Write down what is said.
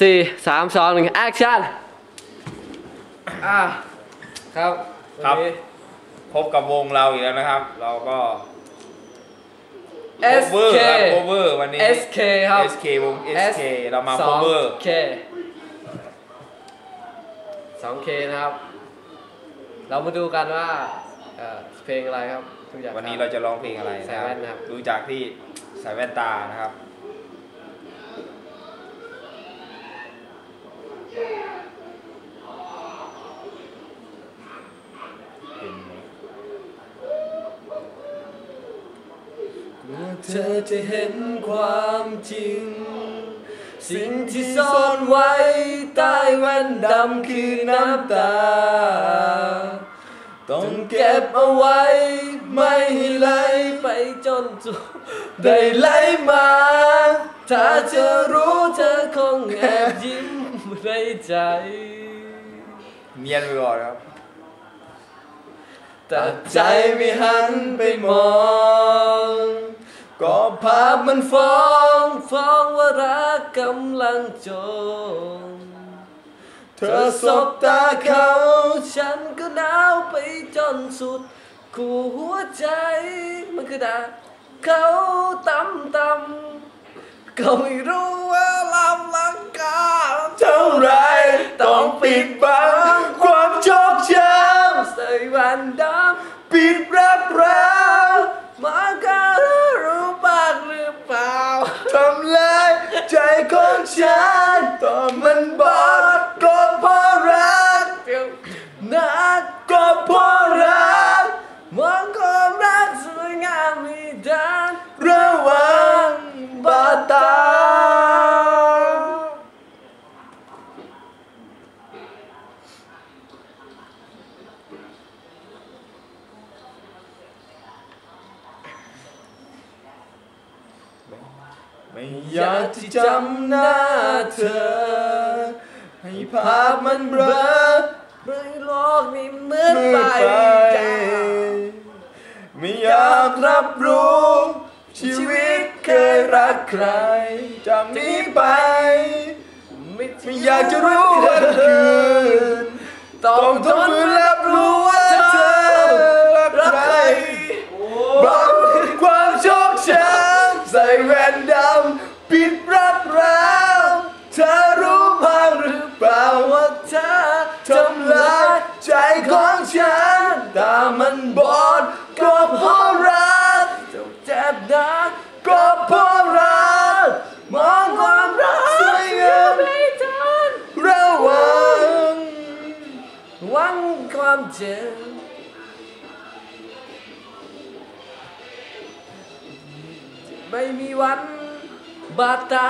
สี่สามสองหนึ่งแอคชั่นอ่าครับครับ วันนี้ พบกับวงเราอีกแล้วนะครับ เราก็ SK cover ครับ cover วันนี้ SK ครับ SK วง SK เรามาสอง cover K สอง K นะครับ เรามาดูกันว่าเอ่อเพลงอะไรครับทุกอย่างวันนี้เราจะร้องเพลงอะไรนะใส่แว่นนะครับ ดูจากที่ใส่แว่นตานะครับ เมื่อเธอจะเห็นความจริง สิ่งที่ซ่อนไว้ใต้แว่นดำคือน้ำตา ต้องเก็บเอาไว้ ไม่ให้ไหลไปจนจุดได้ไหลมา ถ้าเธอรู้เธอคงแอบยิ้มในใจ เนียนไปก่อนครับตัดใจไม่หันไปมองาพมันฟ้องฟ้องว่ารักกำลังจมเธอสบตาเขา ฉันก็หนาวไปจนสุด คู่หัวใจมันคือดาเขาต่ำต่ำก็ไม่รู้ว่าลำลังกาเท่าไรต้องปิดบังความโชคช้ำใส่วันดำปิดรับรามาก ของฉันต่อมันบอดก็ ไม่อยากที่จำหน้าเธอ ให้ภาพมันเบลอไม่โลกนี้มืดไปไปจ้าไม่อยากรับรู้ ชีวิตเคยรักใครจากนี้ไป ไม่ไม่อยากจะรู้วันคืนต้องทนำปิดรักเราเธอรู้บ้างหรือเปล่าว่าเธอทำลายใจของฉันตามันบอดก็เพราะรักเจ็บดักก็เพราะรักมองความรักสวยงามระวังหวังความเจ็บไม่มีวัน บาดตา